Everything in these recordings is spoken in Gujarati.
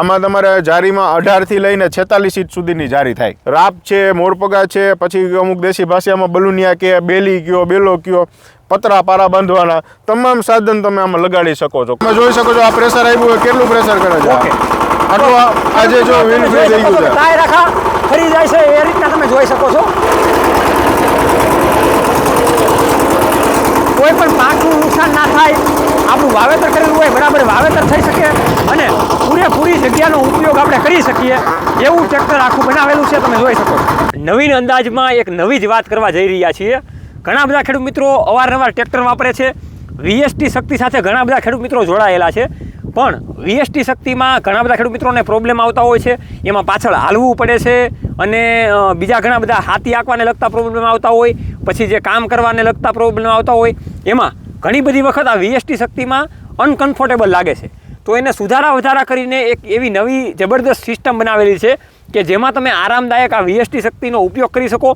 આમાં તમારે જારીમાં અઢારથી લઈને છેતાલીસ ઇંચ સુધીની જારી થાય. રાપ છે મોરપગા છે પછી અમુક દેશી ભાષામાં બલુનિયા કે બેલી કયો બેલો કયો પતરા પારા બાંધવાના તમામ સાધન તમે આમાં લગાડી શકો છો. તમે જોઈ શકો છો આ પ્રેશર આવ્યું હોય કેટલું પ્રેશર કરે છે. આટલું આજે જો તમે ફ્રી થઈ ગયું છે. ટાયર આખા ફરી જાય છે એ રીતના તમે જોઈ શકો છો. કોઈ પણ પાકનું નુકસાન ના થાય આપણું વાવેતર કરેલું હોય બરાબર વાવેતર થઈ શકે જગ્યાનો ઉપયોગ આપણે કરી શકીએ. એવું ટ્રેક્ટર આખું બનાવેલું છે, તમે જોઈ શકો. નવીન અંદાજમાં એક નવી જ વાત કરવા જઈ રહ્યા છીએ. ઘણા બધા ખેડૂત મિત્રો અવારનવાર ટ્રેક્ટર વાપરે છે. વીએસટી શક્તિ સાથે ઘણા બધા ખેડૂત મિત્રો જોડાયેલા છે. પણ વીએસટી શક્તિમાં ઘણા બધા ખેડૂત મિત્રોને પ્રોબ્લેમ આવતા હોય છે. એમાં પાછળ હાલવું પડે છે અને બીજા ઘણા બધા હાથી આંકવાને લગતા પ્રોબ્લેમ આવતા હોય. પછી જે કામ કરવાને લગતા પ્રોબ્લેમ આવતા હોય. એમાં ઘણી બધી વખત આ વીએસટી શક્તિમાં અનકમ્ફર્ટેબલ લાગે છે. તો એને સુધારા વધારા કરીને એક એવી નવી જબરદસ્ત સિસ્ટમ બનાવેલી છે કે જેમાં તમે આરામદાયક આ વીએસટી શક્તિનો ઉપયોગ કરી શકો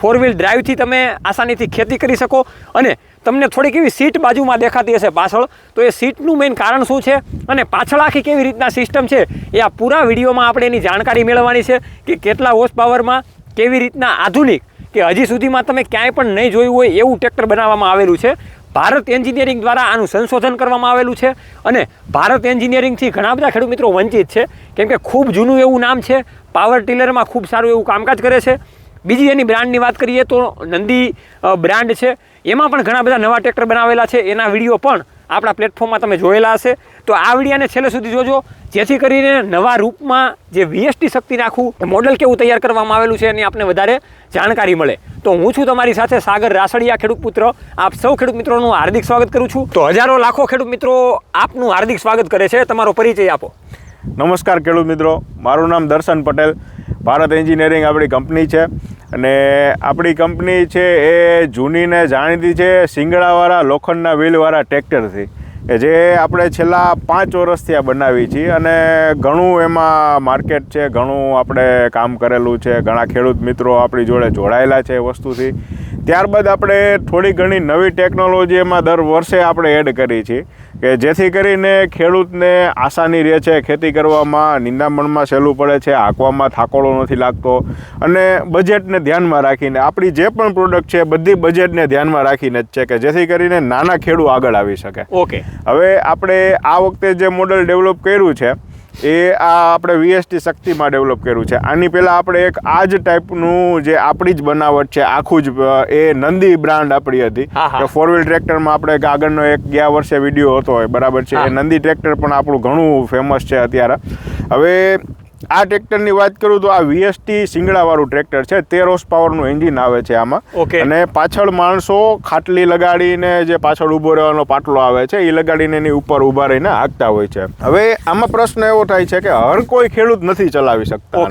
ફોર વ્હીલ ડ્રાઈવથી તમે આસાનીથી ખેતી કરી શકો અને તમને થોડીક એવી સીટ બાજુમાં દેખાતી હશે પાછળ. તો એ સીટનું મેઇન કારણ શું છે અને પાછળ આખી કેવી રીતના સિસ્ટમ છે એ આ પૂરા વિડીયોમાં આપણે એની જાણકારી મેળવવાની છે કે કેટલા હોર્સ પાવરમાં કેવી રીતના આધુનિક કે હજી સુધીમાં તમે ક્યાંય પણ નહીં જોયું હોય એવું ટ્રેક્ટર બનાવવામાં આવેલું છે. ભારત એન્જિનિયરિંગ દ્વારા આનું સંશોધન કરવામાં આવેલું છે અને ભારત એન્જિનિયરિંગથી ઘણા બધા ખેડૂત મિત્રો વંચિત છે. કેમ કે ખૂબ જૂનું એવું નામ છે. પાવર ટીલરમાં ખૂબ સારું એવું કામકાજ કરે છે. બીજી એની બ્રાન્ડની વાત કરીએ તો નંદી બ્રાન્ડ છે. એમાં પણ ઘણા બધા નવા ટ્રેક્ટર બનાવેલા છે. એના વીડિયો પણ આપણા પ્લેટફોર્મમાં તમે જોયેલા હશે. તો આ વિડીયાને છેલ્લે સુધી જોજો. જેથી કરીને નવા રૂપમાં જે વીએસટી શક્તિ નાખવું મોડલ કેવું તૈયાર કરવામાં આવેલું છે એની આપને વધારે જાણકારી મળે. તો હું છું તમારી સાથે સાગર રાસડિયા, ખેડૂત પુત્ર. આપ સૌ ખેડૂત મિત્રોનું હાર્દિક સ્વાગત કરું છું. તો હજારો લાખો ખેડૂત મિત્રો આપનું હાર્દિક સ્વાગત કરે છે. તમારો પરિચય આપો. નમસ્કાર ખેડૂત મિત્રો, મારું નામ દર્શન પટેલ, ભારત એન્જિનિયરિંગ આપણી કંપની છે અને આપણી કંપની છે એ જૂનીને જાણીતી છે શિંગડાવાળા લોખંડના વ્હીલવાળા ટ્રેક્ટરથી, કે જે આપણે છેલ્લા પાંચ વર્ષથી આ બનાવી છીએ અને ઘણું એમાં માર્કેટ છે, ઘણું આપણે કામ કરેલું છે, ઘણા ખેડૂત મિત્રો આપણી જોડે જોડાયેલા છે વસ્તુથી. ત્યારબાદ આપણે થોડી ઘણી નવી ટેકનોલોજી એમાં દર વર્ષે આપણે એડ કરી છે કે જેથી કરીને ખેડૂતને આસાની રહે છે ખેતી કરવામાં નિંદામણમાં સહેલું પડે છે હાંકવામાં થાકોડો નથી લાગતો. અને બજેટને ધ્યાનમાં રાખીને આપણી જે પણ પ્રોડક્ટ છે બધી બજેટને ધ્યાનમાં રાખીને જ છે કે જેથી કરીને નાના ખેડૂત આગળ આવી શકે. ઓકે હવે આપણે આ વખતે જે મોડલ ડેવલપ કર્યું છે એ આ આપણે વીએસટી શક્તિમાં ડેવલપ કર્યું છે. આની પહેલાં આપણે એક આ જ ટાઈપનું જે આપણી જ બનાવટ છે આખું જ એ નંદી બ્રાન્ડ આપણી હતી. કે ફોર વ્હીલ ટ્રેક્ટરમાં આપણે આગળનો એક ગયા વર્ષે વીડિયો હતો બરાબર છે. એ નંદી ટ્રેક્ટર પણ આપણું ઘણું ફેમસ છે અત્યારે. હવે આ ટ્રેક્ટરની વાત કરું તો આ વીએસટી સિંગડાવાળું ટ્રેક્ટર છે. તેર હોર્સ પાવરનું એન્જિન આવે છે આમાં. અને પાછળ માણસો ખાટલી લગાડીને જે પાછળ ઊભો રહેવાનો પાટલો આવે છે એ લગાડીને એની ઉપર ઊભા રહીને હાંકતા હોય છે. હવે આમાં પ્રશ્ન એવો થાય છે કે હર કોઈ ખેડૂત નથી ચલાવી શકતા.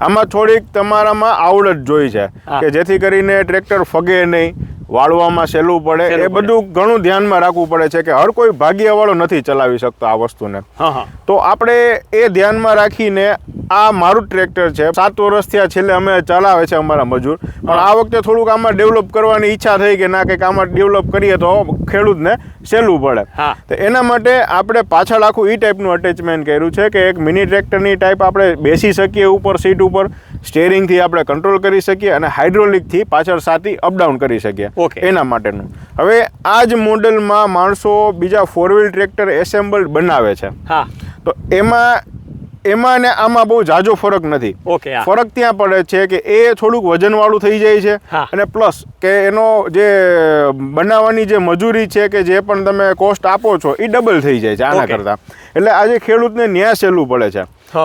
આમાં થોડીક તમારામાં આવડત જોઈ છે કે જેથી કરીને ટ્રેક્ટર ફગે નહીં વાળવામાં સહેલું પડે એ બધું ઘણું ધ્યાનમાં રાખવું પડે છે કે હર કોઈ ભાગ્યવાળો નથી ચલાવી શકતો આ વસ્તુને. હા હા. તો આપણે એ ધ્યાનમાં રાખીને આ મારું ટ્રેક્ટર છે. સાત વર્ષથી આ છેલ્લે અમે ચલાવે છે અમારા મજૂર. પણ આ વખતે થોડુંક આમાં ડેવલપ કરવાની ઈચ્છા થઈ કે ના કંઈક આમાં ડેવલપ કરીએ તો ખેડૂતને સહેલું પડે. હા. તો એના માટે આપણે પાછળ આખું એ ટાઈપનું અટેચમેન્ટ કર્યું છે કે એક મિની ટ્રેક્ટરની ટાઈપ આપણે બેસી શકીએ ઉપર સીટ ઉપર. સ્ટેરિંગથી આપણે કંટ્રોલ કરી શકીએ અને હાઇડ્રોલિકથી પાછળ સાથી અપડાઉન કરી શકીએ. ઓકે. એના માટેનું. હવે આ જ મોડલમાં માણસો બીજા ફોર વ્હીલ ટ્રેક્ટર એસેમ્બલ બનાવે છે. હા. તો એમાં એમાં ને આમાં બહુ જાજો ફરક નથી. ઓકે ફરક ત્યાં પડે છે કે એ થોડુંક વજનવાળું થઈ જાય છે અને પ્લસ કે એનો જે બનાવવાની જે મજૂરી છે કે જે પણ તમે કોસ્ટ આપો છો એ ડબલ થઈ જાય છે આના કરતાં. એટલે આજે ખેડૂતને ન્યાય સહેલું પડે છે.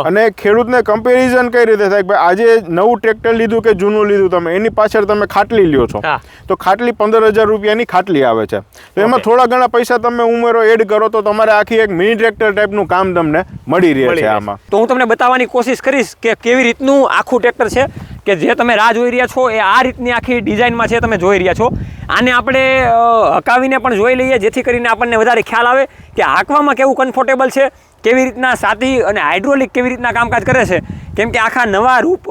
અને ખેડૂતને કમ્પેરિઝન કઈ રીતે થાય કે ભાઈ આજે નવું ટ્રેક્ટર લીધું કે જૂનું લીધું તમે? એની પાછળ તમે ખાટલી લ્યો છો. તો ખાટલી પંદર હજાર રૂપિયાની ખાટલી આવે છે. તો એમાં થોડા ઘણા પૈસા તમે ઉમેરો એડ કરો તો તમારે આખી એક મિની ટ્રેક્ટર ટાઈપનું કામ તમને મળી રહે છે આમાં. તો હું તમને બતાવવાની કોશિશ કરીશ કે કેવી રીતનું આખું ટ્રેક્ટર છે કે જે તમે રાહ જોઈ રહ્યા છો એ આ રીતની આખી ડિઝાઇનમાં છે તમે જોઈ રહ્યા છો. આને આપણે હકાવીને પણ જોઈ લઈએ જેથી કરીને આપણને વધારે ખ્યાલ આવે કે હાંકવામાં કેવું કમ્ફર્ટેબલ છે કેવી રીતના સાતી અને હાઇડ્રોલિક કેવી રીતના કામકાજ કરે છે? કેમ કે આખા નવા રૂપ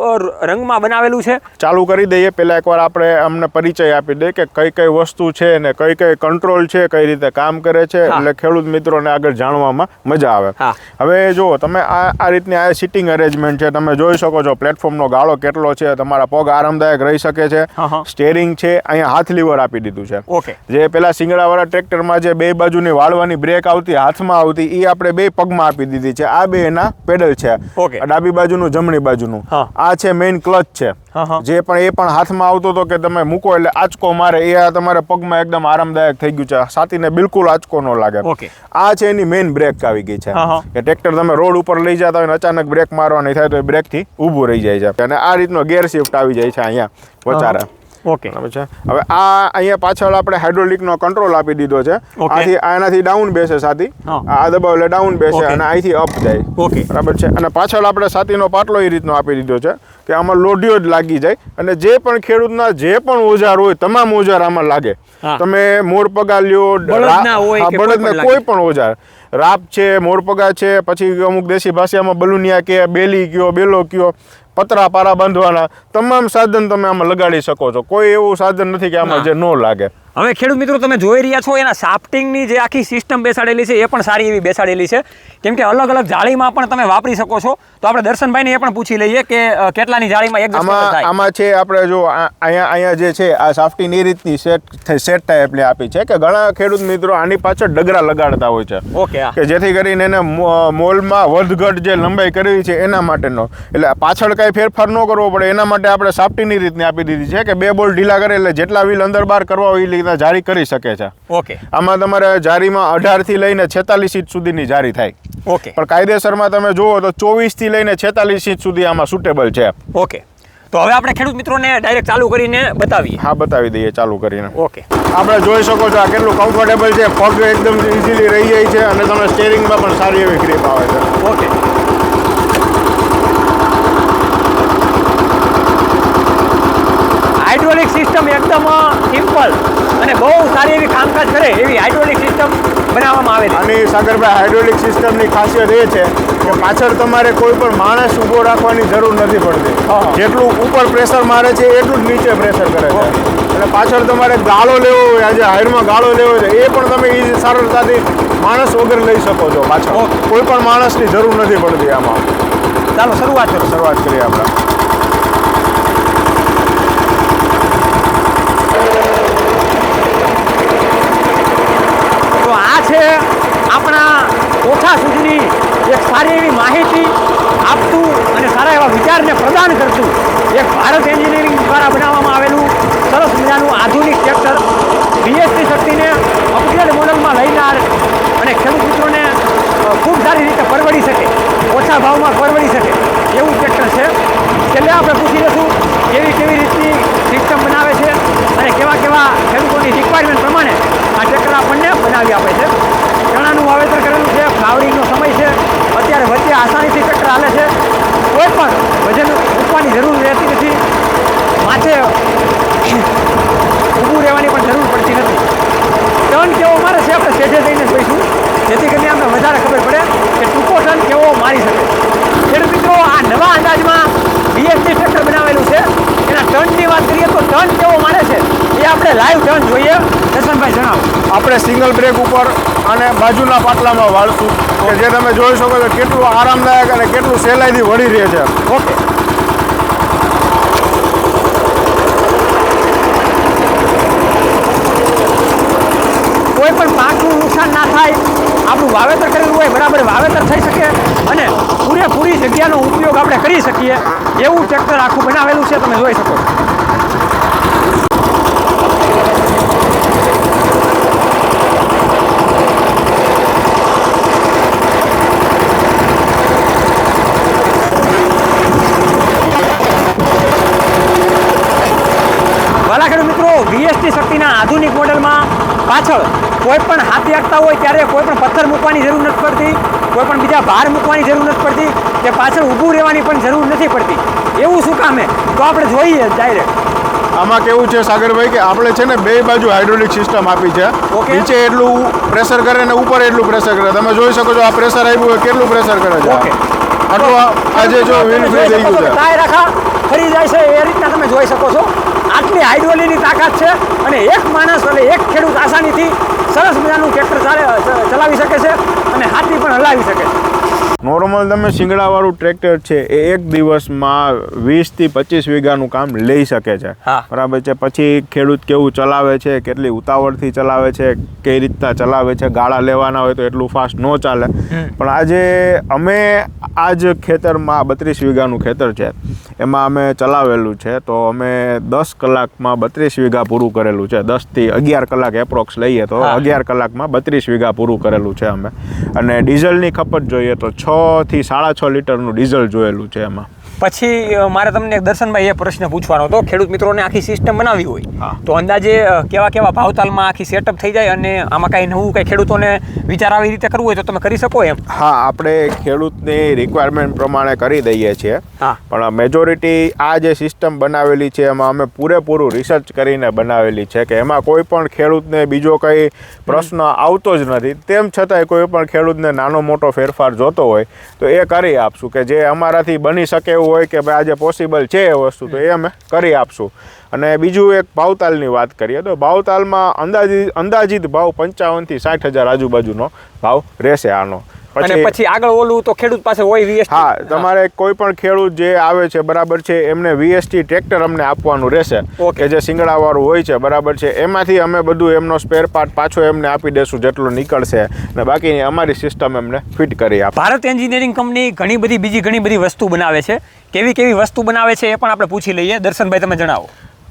રંગમાં બનાવેલું છે. ચાલુ કરી દઈએ. પહેલાં એકવાર આપણે અમને પરિચય આપી દઈએ કે કઈ કઈ વસ્તુ છે ને કઈ કઈ કંટ્રોલ છે કઈ રીતે કામ કરે છે એટલે ખેડૂત મિત્રોને આગળ જાણવામાં મજા આવે. હવે જો તમે આ આ રીતની આ સિટિંગ અરેન્જમેન્ટ છે તમે જોઈ શકો છો પ્લેટફોર્મનો ગાળો કેટલો છે તમારા પગ આરામદાયક રહી શકે છે. સ્ટેરિંગ છે અહીંયા હાથ લીવર આપી દીધું છે. ઓકે. જે પેલા સિંગડાવાળા ટ્રેક્ટરમાં જે બે બાજુની વાળવાની બ્રેક આવતી હાથમાં આવતી એ આપણે બે પગમાં આપી દીધી છે. આ બે એના પેડલ છે. ઓકે. ડાબી બાજુનું જમણી બાજુનું. આ છે મેઇન ક્લચ છે. જે પણ એ પણ હાથમાં આવતો હતો કે તમે મૂકો એટલે આંચકો મારે. એ તમારે પગમાં એકદમ આરામદાયક થઈ ગયું છે. છાતીને બિલકુલ આંચકો ન લાગે. ઓકે. આ છે એની મેઇન બ્રેક આવી ગઈ છે. કે ટ્રેક્ટર તમે રોડ ઉપર લઈ જતા હોય ને અચાનક બ્રેક મારવાની થાય તો એ બ્રેકથી ઊભું રહી જાય છે. અને આ રીતનો ગેર શિફ્ટ આવી જાય છે અહીંયા વચારે. ઓકે. બરાબર છે? હવે આ અહીંયા પાછળ આપણે હાઇડ્રોલિકનો કંટ્રોલ આપી દીધો છે. આથી આનાથી ડાઉન બેસે સાથી. આ દબાવ એટલે ડાઉન બેસે. અને અહીંથી અપ જાય. ઓકે. બરાબર છે? અને પાછળ આપણે સાતીનો પાટલો એ રીતનો આપી દીધો છે કે આમાં લોઢિયો જ લાગી જાય. અને જે પણ ખેડૂતના જે પણ ઓજાર હોય તમામ ઓજાર આમાં લાગે. તમે મોરપગા લ્યો બળદના કોઈ પણ ઓજાર. રાપ છે મોરપગા છે પછી અમુક દેશી ભાષામાં બલુનિયા કે બેલી કયો બેલો કયો. પતરા પારા બાંધવાના તમામ સાધન તમે આમાં લગાડી શકો છો. કોઈ એવું સાધન નથી કે આમાં જે ન લાગે. હવે ખેડૂત મિત્રો તમે જોઈ રહ્યા છો એના સાફ્ટિંગની જે આખી સિસ્ટમ બેસાડેલી છે એ પણ સારી એવી બેસાડેલી છે. કેમ કે અલગ અલગ જાળીમાં પણ તમે વાપરી શકો છો. તો આપણે દર્શનભાઈને એ પણ પૂછી લઈએ કે કેટલાની જાળીમાં એક આમાં આમાં છે આપણે જો અહીંયા અહીંયા જે છે આ સાફ્ટિંગ એ રીતની સેટ સેટ ટાઈપની આપી છે. કે ઘણા ખેડૂત મિત્રો આની પાછળ ડગરા લગાડતા હોય છે. ઓકે કે જેથી કરીને એને મોલમાં વધઘટ જે લંબાઈ કરવી છે એના માટેનો. એટલે પાછળ કાંઈ ફેરફાર ન કરવો પડે. એના માટે આપણે સાફ્ટીની રીતની આપી દીધી છે કે બે બોલ ઢીલા કરે એટલે જેટલા વ્હીલ અંદર બહાર કરવા હોય એ જારી કરી શકે છે. ઓકે. આમાં તમારે જારીમાં અઢારથી લઈને છેતાલીસ ઇંચ સુધીની જારી થાય. ઓકે. પણ કાયદેસરમાં તમે જુઓ તો ચોવીસથી લઈને છેતાલીસ ઇંચ સુધી આમાં સુટેબલ છે. ઓકે. તો હવે આપણે ખેડૂત મિત્રોને ડાયરેક્ટ ચાલુ કરીને બતાવીએ. હા બતાવી દઈએ ચાલુ કરીને. ઓકે. આપણે જોઈ શકો છો આ કેટલું કમ્ફર્ટેબલ છે. પગ એકદમ ઇઝીલી રહી જાય છે અને તમે સ્ટેરિંગમાં પણ સારી એવી ગ્રીપ આવે છે. ઓકે. હાઇડ્રોલિક સિસ્ટમ એકદમ સિમ્પલ અને બહુ સારી એવી કામકાજ કરે એવી હાઇડ્રોલિક સિસ્ટમ બનાવવામાં આવે અને સાગરભાઈ હાઇડ્રોલિક સિસ્ટમની ખાસિયત એ છે કે પાછળ તમારે કોઈ પણ માણસ ઊભો રાખવાની જરૂર નથી પડતી. જેટલું ઉપર પ્રેશર મારે છે એટલું જ નીચે પ્રેશર કરે છે. એટલે પાછળ તમારે ગાળો લેવો હોય આજે હાઈડમાં ગાળો લેવો છે એ પણ તમે એ સરળતાથી માણસ વગર લઈ શકો છો પાછળ. કોઈ પણ માણસની જરૂર નથી પડતી આમાં. ચાલો શરૂઆત કરો. શરૂઆત કરીએ આપણે. તો આ છે આપણા ઓછા સુધીની એક સારી એવી માહિતી આપતું અને સારા એવા વિચારને પ્રદાન કરતું એક ભારત એન્જિનિયરિંગ દ્વારા બનાવવામાં આવેલું સરસ મજાનું આધુનિક ટ્રેક્ટર. બીએસટી શક્તિને અપગ્રેડ મોડલમાં લઈને અને ખેડૂત મિત્રોને ખૂબ સારી રીતે પરવડી શકે, ઓછા ભાવમાં પરવડી શકે, એવું ટ્રેક્ટર છે. છેલ્લે આપણે પૂછી લઈશું કેવી કેવી રીતની સિસ્ટમ બનાવે છે અને કેવા કેવા ખેડૂતોની રિક્વાયરમેન્ટ પ્રમાણે આ ટ્રેક્ટર આપણને બનાવી આપે છે. ચણાનું વાવેતર કરેલું છે ફ્લાવરિંગનો સમય છે, અત્યારે વચ્ચે આસાનીથી ટ્રેક્ટર હાલે છે. કોઈ પણ વજન મૂકવાની જરૂર રહેતી નથી. માથે ઊભું રહેવાની પણ જરૂર પડતી નથી ટર્ન કેવો મારે છે આપણે સેજે જઈને જોઈશું જેથી કરીને અમને વધારે ખબર પડે કે ટૂંકો ટર્ન કેવો મારી શકે ખેડૂત મિત્રો આ નવા અંદાજમાં બીએસટી ટ્રેક્ટર બનાવેલું છે એના ટર્નની વાત કરીએ તો ટર્ન કેવો મારે છે એ આપણે લાઈવ ટર્ન જોઈએ દર્શનભાઈ જણાવો આપણે સિંગલ બ્રેક ઉપર અને બાજુના પાટલામાં વાળશું. કે જે તમે જોઈ શકો કે કેટલું આરામદાયક અને કેટલું સહેલાઈથી વળી રહે છે. ઓકે. કોઈ પણ પાકનું નુકસાન ના થાય, આપણું વાવેતર કરેલું હોય, બરાબર વાવેતર થઈ શકે અને પૂરેપૂરી જગ્યાનો ઉપયોગ આપણે કરી શકીએ. એવું ટ્રેક્ટર આખું બનાવેલું છે, તમે જોઈ શકો વાલા ખેડૂત મિત્રો વીએસટી શક્તિના આધુનિક મોડેલમાં પાછળ કોઈ પણ હાથી આગતા હોય ત્યારે કોઈ પણ પથ્થર મૂકવાની જરૂર નથી પડતી કોઈ પણ બીજા ભાર મૂકવાની જરૂર નથી પડતી કે પાછળ ઊભું રહેવાની પણ જરૂર નથી પડતી. એવું શું કામે તો આપણે જોઈએ ડાયરેક્ટ આમાં કેવું છે સાગરભાઈ કે આપણે છે ને બે બાજુ હાઇડ્રોલિક સિસ્ટમ આપી છે. નીચે એટલું પ્રેશર કરે ને ઉપર એટલું પ્રેશર કરે. તમે જોઈ શકો છો આ પ્રેશર આવ્યું હોય કેટલું પ્રેશર કરે છે આટલું આજે જો તમે wheel થઈ ગયું છે. ટાયર આખા ફરી જાય છે એ રીતના તમે જોઈ શકો છો. આટલી હાઇડ્રોલીની તાકાત છે અને એક માણસ અને એક ખેડૂત આસાનીથી સરસ મજાનું ટ્રેક્ટર ચાલે ચલાવી શકે છે અને હાથી પણ હલાવી શકે છે. નોર્મલ તમે શિંગડાવાળું ટ્રેક્ટર છે એ એક દિવસમાં વીસથી પચીસ વીઘાનું કામ લઈ શકે છે. બરાબર છે? પછી ખેડૂત કેવું ચલાવે છે કેટલી ઉતાવળથી ચલાવે છે કઈ રીતના ચલાવે છે ગાળા લેવાના હોય તો એટલું ફાસ્ટ ન ચાલે. પણ આજે અમે આ જ ખેતરમાં બત્રીસ વીઘાનું ખેતર છે એમાં અમે ચલાવેલું છે તો અમે દસ કલાકમાં બત્રીસ વીઘા પૂરું કરેલું છે દસથી અગિયાર કલાક એપ્રોક્સ લઈએ તો અગિયાર કલાકમાં બત્રીસ વીઘા પૂરું કરેલું છે અમે. અને ડીઝલની ખપત જોઈએ તો છ થી સાડા છ લીટરનું ડીઝલ જોયેલું છે એમાં. પછી મારે તમને એક દર્શનભાઈ એ પ્રશ્ન પૂછવાનો હતો. ખેડૂત મિત્રોને આખી સિસ્ટમ બનાવી હોય તો અંદાજે કેવા કેવા ભાવતાલમાં આખી સેટઅપ થઈ જાય અને આમાં કાંઈ નવું કાંઈ ખેડૂતોને વિચાર આવી રીતે કરવું હોય તો તમે કરી શકો એમ? હા આપણે ખેડૂતની રિક્વાયરમેન્ટ પ્રમાણે કરી દઈએ છીએ. હા. પણ મેજોરિટી આ જે સિસ્ટમ બનાવેલી છે એમાં અમે પૂરેપૂરું રિસર્ચ કરીને બનાવેલી છે કે એમાં કોઈ પણ ખેડૂતને બીજો કંઈ પ્રશ્ન આવતો જ નથી. તેમ છતાંય કોઈ પણ ખેડૂતને નાનો મોટો ફેરફાર જોતો હોય તો એ કરી આપશું કે જે અમારાથી બની શકે એવું હોય કે ભાઈ આજે પોસિબલ છે એ વસ્તુ, તો એ અમે કરી આપશું. અને બીજું એક ભાવતાલની વાત કરીએ તો ભાવતાલમાં અંદાજિત અંદાજિત ભાવ પંચાવનથી સાઠ હજાર આજુબાજુનો ભાવ રહેશે આનો. અને પછી આગળ ઓલું તો ખેડૂત પાસે હોય વીએસટી. હા તમારે કોઈ પણ ખેડૂત જે આવે છે બરાબર છે એમને વીએસટી ટ્રેક્ટર અમને આપવાનું રહેશે. કે જે શિંગડાવાળું હોય છે બરાબર છે. એમાંથી અમે બધું એમનો સ્પેર પાર્ટ પાછો એમને આપી દેશું જેટલો નીકળશે. અને બાકીની અમારી સિસ્ટમ એમને ફિટ કરી આપે. ભારત એન્જિનિયરિંગ કંપની ઘણી બધી બીજી ઘણી બધી વસ્તુ બનાવે છે. કેવી કેવી વસ્તુ બનાવે છે એ પણ આપણે પૂછી લઈએ. દર્શનભાઈ તમે જણાવો.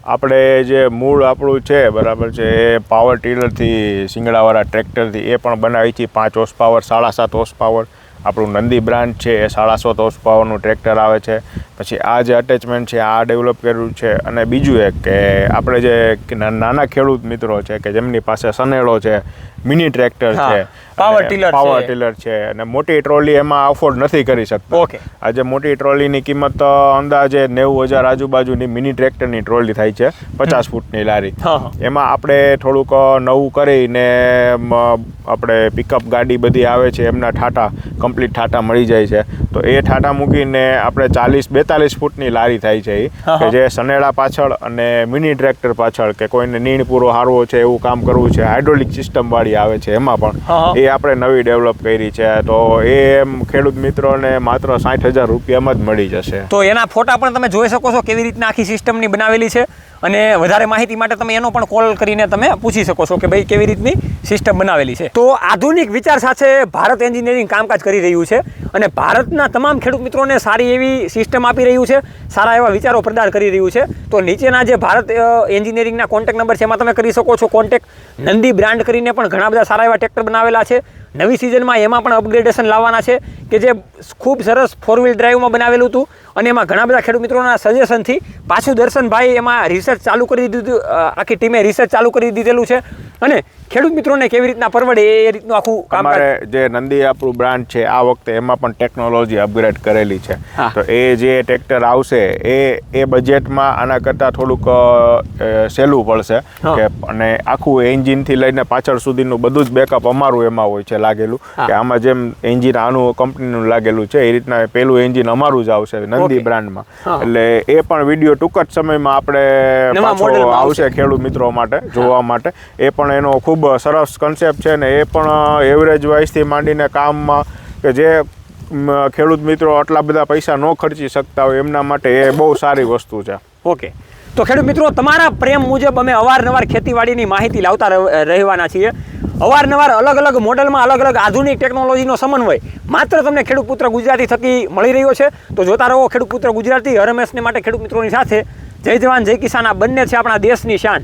આપણે જે મૂળ આપણું છે, બરાબર છે, એ પાવર ટીલરથી શિંગડાવાળા ટ્રેક્ટરથી એ પણ બનાવી છે, પાંચ હોર્સ પાવર સાડા સાત હોર્સ પાવર આપણું નંદી બ્રાન્ડ છે, એ સાડા સાત હોર્સ પાવરનું ટ્રેક્ટર આવે છે. પછી આ જે અટેચમેન્ટ છે આ ડેવલપ કર્યું છે અને બીજું એક કે આપણે જે નાના ખેડૂત મિત્રો છે કે જેમની પાસે સનેડો છે મિની ટ્રેક્ટર છે પાવર ટીલર પાવર. ટીલર છે અને મોટી ટ્રોલી એમાં અફોર્ડ નથી કરી શકતો. આજે મોટી ટ્રોલીની કિંમત અંદાજે નેવું હજાર આજુબાજુની મિની ટ્રેક્ટરની ટ્રોલી થાય છે પચાસ ફૂટની લારી. એમાં આપણે થોડુંક નવું કરીને આપણે પિકઅપ ગાડી બધી આવે છે એમના ઠાટા કમ્પ્લીટ ઠાટા મળી જાય છે તો એ ઠાટા મૂકીને આપણે ચાલીસ બેતાલીસ ફૂટની લારી થાય છે કે જે સનેડા પાછળ અને મિની ટ્રેક્ટર પાછળ કે કોઈને નીણ પૂરો હારવો છે એવું કામ કરવું છે હાઇડ્રોલિક સિસ્ટમ વાળી આવે છે એમાં. પણ. એ આપણે નવી ડેવલપ કરી છે તો એ એમ ખેડૂત મિત્રોને માત્ર સાઠ હજાર રૂપિયામાં જ મળી જશે. તો એના ફોટા પણ તમે જોઈ શકો છો કેવી રીતના આખી સિસ્ટમની બનાવેલી છે. અને વધારે માહિતી માટે તમે એનો પણ કોલ કરીને તમે પૂછી શકો છો કે ભાઈ કેવી રીતની સિસ્ટમ બનાવેલી છે. તો આધુનિક વિચાર સાથે ભારત એન્જિનિયરિંગ કામકાજ કરી રહ્યું છે અને ભારતના તમામ ખેડૂત મિત્રોને સારી એવી સિસ્ટમ આપી રહ્યું છે, સારા એવા વિચારો પ્રદાન કરી રહ્યું છે. તો નીચેના જે ભારત એન્જિનિયરિંગના કોન્ટેક્ટ નંબર છે, એમાં તમે કરી શકો છો કોન્ટેક્ટ નંદી બ્રાન્ડ કરીને પણ ઘણા બધા સારા એવા ટ્રેક્ટર બનાવેલા છે. નવી સિઝનમાં એમાં પણ અપગ્રેડેશન લાવવાના છે કે જે ખૂબ સરસ ફોર વ્હીલ ડ્રાઈવમાં બનાવેલું હતું અને એમાં ઘણા બધા ખેડૂત મિત્રોના સજેશનથી પાછું દર્શનભાઈ એમાં રિસર્ચ ચાલુ કરી દીધું આખી ટીમે રિસર્ચ ચાલુ કરી દીધેલું છે. અને ખેડૂત મિત્રોને કેવી રીતના પરવડે એ રીતનું આખું કામ અમારે જે નંદી આપણું બ્રાન્ડ છે આ વખતે એમાં પણ ટેકનોલોજી અપગ્રેડ કરેલી છે. તો એ જે ટ્રેક્ટર આવશે એ એ બજેટમાં આના કરતાં થોડુંક સહેલું પડશે. કે અને આખું એન્જિનથી લઈને પાછળ સુધીનું બધું જ બેકઅપ અમારું એમાં હોય છે લાગેલું. કે આમાં જેમ એન્જિન આનું કંપનીનું લાગેલું છે એ રીતના પેલું એન્જિન અમારું જ આવશે નંદી બ્રાન્ડમાં એટલે એ પણ વીડિયો ટૂંક જ સમયમાં આપણે. આવશે ખેડૂત મિત્રો માટે જોવા માટે. એ પણ એનો ખૂબ સરસ કન્સેપ્ટ છે ને એ પણ એવરેજ વાઇઝથી માંડીને કામમાં કે જે ખેડૂત મિત્રો આટલા બધા પૈસા ન ખર્ચી શકતા હોય એમના માટે એ બહુ સારી વસ્તુ છે. ઓકે. તો ખેડૂત મિત્રો, તમારા પ્રેમ મુજબ અમે અવારનવાર ખેતીવાડીની માહિતી લાવતા રહ- રહેવાના છીએ. અવારનવાર અલગ અલગ મોડેલમાં અલગ અલગ આધુનિક ટેકનોલોજીનો સમન્વય માત્ર તમને ખેડૂત પુત્ર ગુજરાતી થકી મળી રહ્યો છે. તો જોતા રહો ખેડૂત પુત્ર ગુજરાતી હરમેશને માટે ખેડૂત મિત્રોની સાથે. જય જવાન, જય કિસાન, આ બંને છે આપણા દેશની શાન.